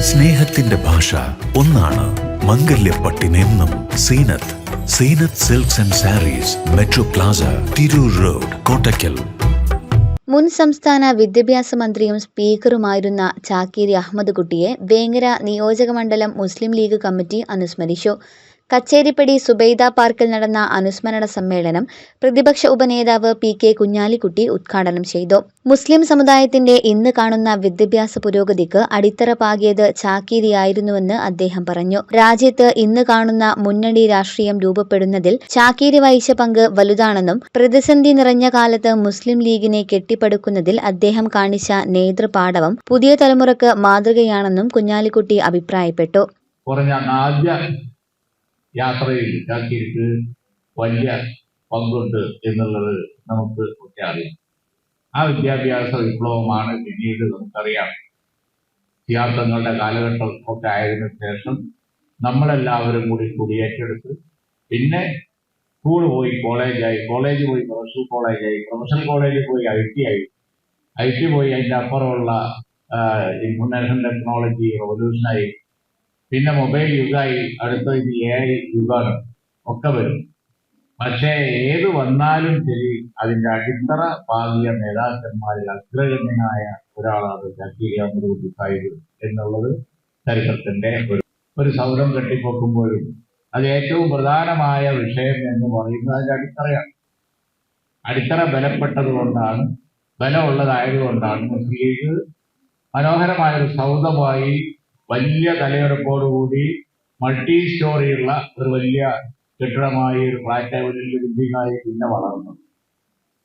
സ്നേഹത്തിന്റെ ഭാഷ ഒന്നാണ് മംഗല്യപ്പട്ടിനെന്നും Zeenath. Zeenath silks and sarees metro plaza Tirur road Kottakkal. മുൻ സംസ്ഥാന വിദ്യാഭ്യാസ മന്ത്രിയും സ്പീക്കറുമായിരുന്ന ചാക്കീരി അഹമ്മദ് കുട്ടിയെ വേങ്ങര നിയോജകമണ്ഡലം മുസ്ലിം ലീഗ് കമ്മിറ്റി അനുസ്മരിച്ചു. കച്ചേരിപ്പടി സുബൈദ പാർക്കിൽ നടന്ന അനുസ്മരണ സമ്മേളനം പ്രതിപക്ഷ ഉപനേതാവ് പി കെ കുഞ്ഞാലിക്കുട്ടി ഉദ്ഘാടനം ചെയ്തു. മുസ്ലിം സമുദായത്തിന്റെ ഇന്ന് കാണുന്ന വിദ്യാഭ്യാസ പുരോഗതിക്ക് അടിത്തറ പാകിയത് ചാക്കീരിയായിരുന്നുവെന്ന് അദ്ദേഹം പറഞ്ഞു. രാജ്യത്ത് ഇന്ന് കാണുന്ന മുന്നണി രാഷ്ട്രീയം രൂപപ്പെടുന്നതിൽ ചാക്കീരി വഹിച്ച പങ്ക് വലുതാണെന്നും പ്രതിസന്ധി നിറഞ്ഞ കാലത്ത് മുസ്ലിം ലീഗിനെ കെട്ടിപ്പടുക്കുന്നതിൽ അദ്ദേഹം കാണിച്ച നേതൃപാടവം പുതിയ തലമുറയ്ക്ക് മാതൃകയാണെന്നും കുഞ്ഞാലിക്കുട്ടി അഭിപ്രായപ്പെട്ടു. യാത്രയിൽ ഇതാക്കിയിട്ട് വലിയ പങ്കുണ്ട് എന്നുള്ളത് നമുക്ക് ഒക്കെ അറിയാം. ആ വിദ്യാഭ്യാസ വിപ്ലവമാണ് പിന്നീട് നമുക്കറിയാം. സിയാർത്ഥങ്ങളുടെ കാലഘട്ടം ഒക്കെ ആയതിനു ശേഷം നമ്മളെല്ലാവരും കൂടി കൂടി ഏറ്റെടുത്ത് പിന്നെ സ്കൂൾ പോയി കോളേജായി കോളേജ് പോയി പ്രൊഫഷണൽ കോളേജായി പ്രൊഫഷണൽ കോളേജിൽ പോയി ഐ ടി ആയി. ഐ ടി പോയി അതിന്റെ അപ്പുറമുള്ള ഇൻഫർമേഷൻ ടെക്നോളജി റവല്യൂഷനായി പിന്നെ മൊബൈൽ യുഗമായി അടുത്ത ഇത് എ ഐ ഒക്കെ വരും. പക്ഷേ ഏത് വന്നാലും ശരി അതിന്റെ അടിത്തറ പാകിയ നേതാക്കന്മാരിൽ അഗ്രഗണ്യനായ ഒരാളാണ് ജക്കീരി അഹമ്മദ് കുട്ടി സാഹിബ് എന്നുള്ളത് ചരിത്രത്തിന്റെ ഒരു ഒരു സൗരം കെട്ടിപ്പൊക്കുമ്പോഴും അത് ഏറ്റവും പ്രധാനമായ വിഷയം എന്ന് പറയുന്നത് അതിന്റെ അടിത്തറയാണ്. അടിത്തറ ബലപ്പെട്ടത് കൊണ്ടാണ് ബലമുള്ളതായതുകൊണ്ടാണ് മുസ്ലിം ലീഗ് മനോഹരമായ ഒരു സൗധമായി വലിയ തലയെടുപ്പോടുകൂടി മൾട്ടി സ്റ്റോറിയുള്ള ഒരു വലിയ കെട്ടിടമായി ഒരു ഫ്ലാറ്റ് വലിയ ബിൽഡിംഗായി പിന്നെ വളർന്നു.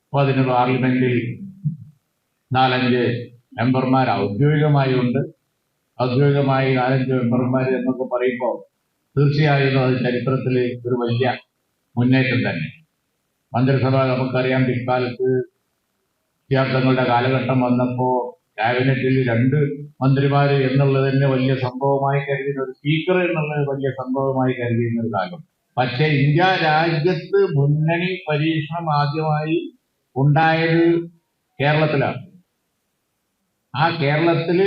അപ്പോൾ അതിന് പാർലമെന്റിൽ നാലഞ്ച് മെമ്പർമാർ ഔദ്യോഗികമായി ഉണ്ട് ഔദ്യോഗികമായി നാലഞ്ച് മെമ്പർമാർ എന്നൊക്കെ പറയുമ്പോൾ തീർച്ചയായും അത് ചരിത്രത്തിൽ ഒരു വലിയ മുന്നേറ്റം തന്നെ. മന്ത്രിസഭ നമുക്കറിയാം പിൽക്കാലത്ത് വിദ്യാർത്ഥങ്ങളുടെ കാലഘട്ടം വന്നപ്പോൾ ക്യാബിനറ്റിൽ രണ്ട് മന്ത്രിമാർ എന്നുള്ളത് തന്നെ വലിയ സംഭവമായി കരുതുന്ന ഒരു സ്പീക്കർ എന്നുള്ളത് വലിയ സംഭവമായി കരുതുന്ന ഒരു കാലം പക്ഷെ ഇന്ത്യ രാജ്യത്ത് മുന്നണി പരീക്ഷണം ആദ്യമായി ഉണ്ടായത് കേരളത്തിലാണ്. ആ കേരളത്തിൽ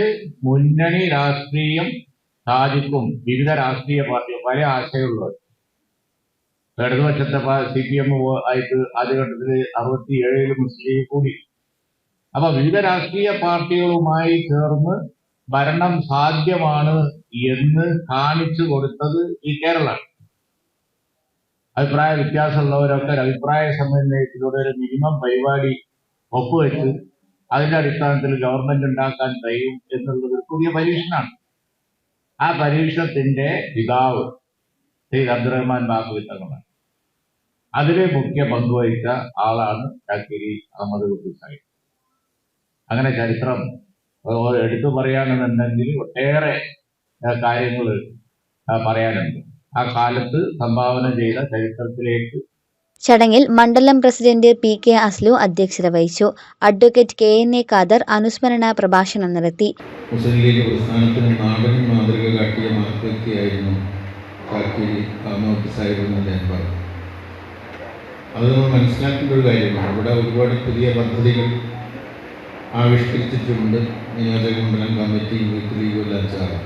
മുന്നണി രാഷ്ട്രീയം സാധിക്കും. വിവിധ രാഷ്ട്രീയ പാർട്ടികൾ പല ആശയമുള്ളവർ ഇടതുപക്ഷത്തെ സി പി എം ആയിട്ട് ആദ്യഘട്ടത്തിൽ അറുപത്തി ഏഴിൽ മുസ്ലിം കൂടി. അപ്പൊ വിവിധ രാഷ്ട്രീയ പാർട്ടികളുമായി ചേർന്ന് ഭരണം സാധ്യമാണ് എന്ന് കാണിച്ചു കൊടുത്തത് ഈ കേരളമാണ് അഭിപ്രായ വ്യത്യാസമുള്ളവരൊക്കെ ഒരു അഭിപ്രായ സമന്വയത്തിലൂടെ ഒരു മിനിമം പരിപാടി ഒപ്പുവെച്ച് അതിന്റെ അടിസ്ഥാനത്തിൽ ഗവൺമെന്റ് ഉണ്ടാക്കാൻ കഴിയും എന്നുള്ളത് പുതിയ പരീക്ഷണമാണ് ആ പരീക്ഷണത്തിന്റെ പിതാവ് ശ്രീ അബ്ദുറഹ്മാൻ ബാബു തങ്ങളാണ് അതിലെ മുഖ്യ പങ്കുവഹിച്ച ആളാണ് ചാക്കിരി അഹമ്മദ് കുട്ടി സാഹിബ്. അങ്ങനെ ചരിത്രം എടുത്തു പറയാനെന്നുണ്ടെങ്കിൽ ഒട്ടേറെ കാര്യങ്ങൾ പറയാനുണ്ട്. ആ കാലത്ത് സംഭാവന ചെയ്ത ചരിത്രത്തിലേക്ക് ചടങ്ങിൽ മണ്ഡലം പ്രസിഡന്റ് പി കെ അസ്ലു അധ്യക്ഷത വഹിച്ചു. Advocate K N A Khader അനുസ്മരണ പ്രഭാഷണം നടത്തി. മുസ്ലിം ലീഗ് പ്രസ്ഥാനത്തിന് നാടൻ മാതൃക കാട്ടിയ മാർഗവ്യക്തിയായിരുന്നു കാക്കേരി അഹമ്മദ് സാഹിബ് എന്ന് പറഞ്ഞു. അത് നമ്മൾ മനസ്സിലാക്കേണ്ട ഒരു കാര്യമാണ്. ഇവിടെ ഒരുപാട് പുതിയ പദ്ധതികൾ ആവിഷ്കരിച്ചിട്ടുണ്ട് നിയോജക മണ്ഡലം കമ്മിറ്റി യൂത്ത് ലീഗ് ചേർന്ന്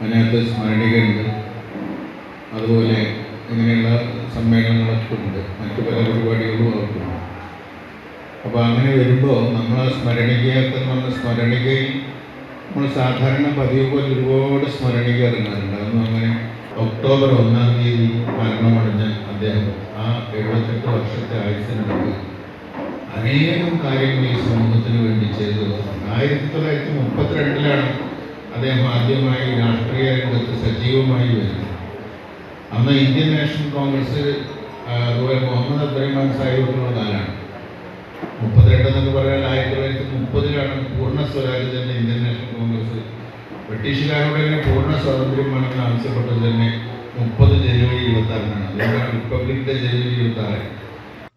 അതിനകത്ത് സ്മരണികയുണ്ട് അതുപോലെ ഇങ്ങനെയുള്ള സമ്മേളനങ്ങളൊക്കെ ഉണ്ട് മറ്റു പല പരിപാടികളും അവർക്കുണ്ട്. അപ്പോൾ അങ്ങനെ വരുമ്പോൾ നമ്മൾ സ്മരണികയൊക്കെ നമ്മൾ സ്മരണികയിൽ നമ്മൾ സാധാരണ പതിവ് പോലെ ഒരുപാട് സ്മരണിക ഇറങ്ങാറുണ്ട്. അതൊന്നും അങ്ങനെ ഒക്ടോബർ ഒന്നാം തീയതി മരണമടഞ്ഞ അദ്ദേഹം ആ എഴുപത്തെട്ട് വർഷത്തെ ആയുസിനിടയ്ക്ക് അനേകം കാര്യങ്ങൾ ഈ സമൂഹത്തിന് വേണ്ടി ചെയ്തു. ആയിരത്തി തൊള്ളായിരത്തി മുപ്പത്തിരണ്ടിലാണ് അദ്ദേഹം ആദ്യമായി രാഷ്ട്രീയ രംഗത്ത് സജീവമായി വരുന്നത്. അന്ന് ഇന്ത്യൻ നാഷണൽ കോൺഗ്രസ് അതുപോലെ മുഹമ്മദ് അബ്ദുറഹ്മാൻ സാഹിബിനുള്ള കാലാണ് മുപ്പത്തിരണ്ട് എന്നൊക്കെ പറഞ്ഞാൽ ആയിരത്തി തൊള്ളായിരത്തി മുപ്പതിലാണ് പൂർണ സ്വരാജ് തന്നെ ഇന്ത്യൻ നാഷണൽ കോൺഗ്രസ് ബ്രിട്ടീഷുകാരോട് തന്നെ പൂർണ സ്വാതന്ത്ര്യം വേണമെന്ന് ആവശ്യപ്പെട്ടത് തന്നെ മുപ്പത് ജനുവരി ഇരുപത്തി ആറിനാണ് അതുകൊണ്ടാണ് റിപ്പബ്ലിക് ഡേ ജനുവരി ഇരുപത്തി ആറ്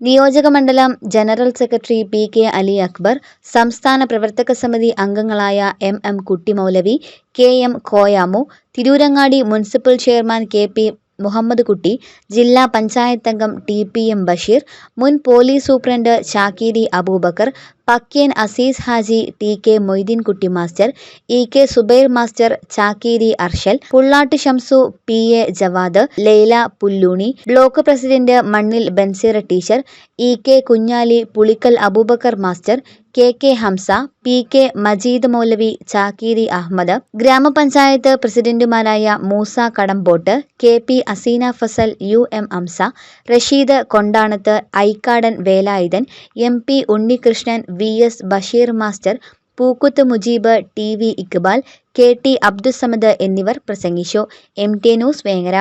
നിയോജകമണ്ഡലം general secretary P K Ali Akbar സംസ്ഥാന പ്രവർത്തക സമിതി അംഗങ്ങളായ M M Kuttimoulavi K M Koyamu Tirurangadi municipal chairman K P Muhammad Kutty ജില്ലാ പഞ്ചായത്ത് അംഗം ടി പി എം ബഷീർ മുൻ police superintendent Chakkeeri Aboobacker Pakyan Azeez Haji T K Moideenkutty master E K Zubair master Chakkeeri Arshal Pullattu Shamsu P A Javad Laila Pulloni block president Mannil Banseera teacher E K Kunjali Pulikkal Aboobacker master K K Hamsa P K Majeed Moulavi Chakkeeri Ahammed ഗ്രാമപഞ്ചായത്ത് പ്രസിഡന്റുമാരായ Moosa Kadampottu K P Aseena Fasal U M Hamsa Rasheed Kondanath Aikkadan Velayudhan M P Unnikrishnan V S Basheer master Pookkuth Mujeeb T V Iqbal K T Abdussamad എന്നിവർ പ്രസംഗിച്ചു. M T news Vengara.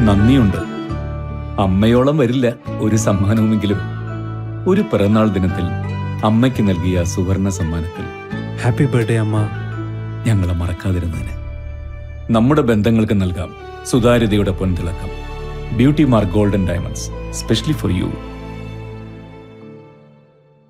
നന്ദിയുണ്ട്. അമ്മയോളം വരില്ല ഒരു സമ്മാനവുമെങ്കിലും. ഒരു പിറന്നാൾ ദിനത്തിൽ അമ്മയ്ക്ക് നൽകിയ സുവർണ സമ്മാനത്തിൽ. ഹാപ്പി ബർത്ത്ഡേ അമ്മ. ഞങ്ങളെ മറക്കാതിരുന്നതിന്. നമ്മുടെ ബന്ധങ്ങൾക്ക് നൽകാം സുതാര്യതയുടെ പൊൻതിളക്കം. Beauty mark golden diamonds specially for you